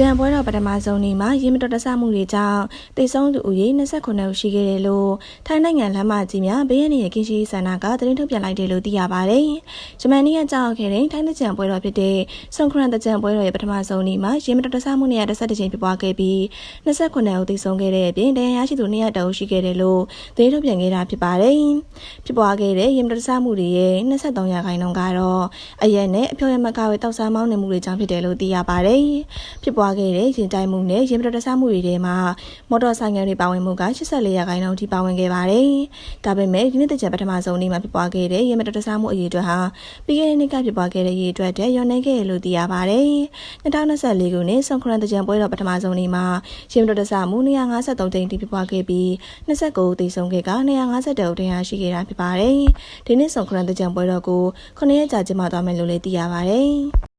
ကြံပွဲတော်ပထမဆုံးနေ့မှာရေမတော်တဆမှုတွေကြောင့်တိတ်ဆုံးသူဦးရေ29ဦးရှိခဲ့တယ်လို့ထိုင်းနိုင်ငံလမ်းမကြီးများဘေးရန်ရဲ့ကင်းရှိဆန္ဒကသတင်းထုတ်ပြန်လိုက်တယ်လို့သိရပါတယ်။ဂျမန်နီကကြောက်ခဲ့တဲ့ထိုင်းတကြံပွဲတော်ဖြစ်တဲ့ဆွန်ခရန်တကြံပွဲတော်ရဲ့ပထမဆုံးနေ့မှာရေမတော်တဆမှုနဲ့17ကြိမ်ဖြစ်ပွားခဲ့ပြီး29ဦးတိတ်ဆုံးခဲ့တဲ့အပြင်တရားရရှိသူ200တောင်ရှိခဲ့တယ်လို့သတင်းထုတ်ပြန်ခဲ့တာဖြစ်ပါတယ်။ဖြစ်ပွားခဲ့တဲ့ရေမတော်တဆမှုတွေရဲ့23ရာခိုင်နှုန်းကတော့အရက်နဲ့အဖျော်ရမကဝေတောက်စားမောင်းနေမှုတွေကြောင့်ဖြစ်တယ်လို့သိရပါတယ်။ဖြစ်ပွားခဲ့တဲ့ရင်တိုက်မှုနဲ့ရင်ပတော်တဆမှုတွေထဲမှာမော်တော်ဆိုင်ငယ်တွေပါဝင်မှုက84ရာခိုင်နှုန်းထိပါဝင်ခဲ့ပါတယ်။ဒါပေမဲ့ဒီနေ့တကြံပထမဆုံးနေ့မှာဖြစ်ပွားခဲ့တဲ့ရင်ပတော်တဆမှုအရေးအတွက်ဟာပြီးခဲ့တဲ့နှစ်ကဖြစ်ပွားခဲ့တဲ့ရေးအတွက်တည်းရောနေခဲ့လို့သိရပါတယ်။2024ခုနှစ်ဆွန်ခရန်တကြံပွဲတော်ပထမဆုံးနေ့မှာရင်ပတော်တဆမှု253ကြိမ်ထိဖြစ်ပွားခဲ့ပြီး29ဦးသေဆုံးခဲ့က250တောင်တရားရှိခဲ့တာဖြစ်ပါတယ်။ဒီနေ့ဆွန်ခရန်တကြံပွဲတော်ကို9ရက်ကြာကျင်းပသွားမယ်လို့လည်းသိရပါတယ်။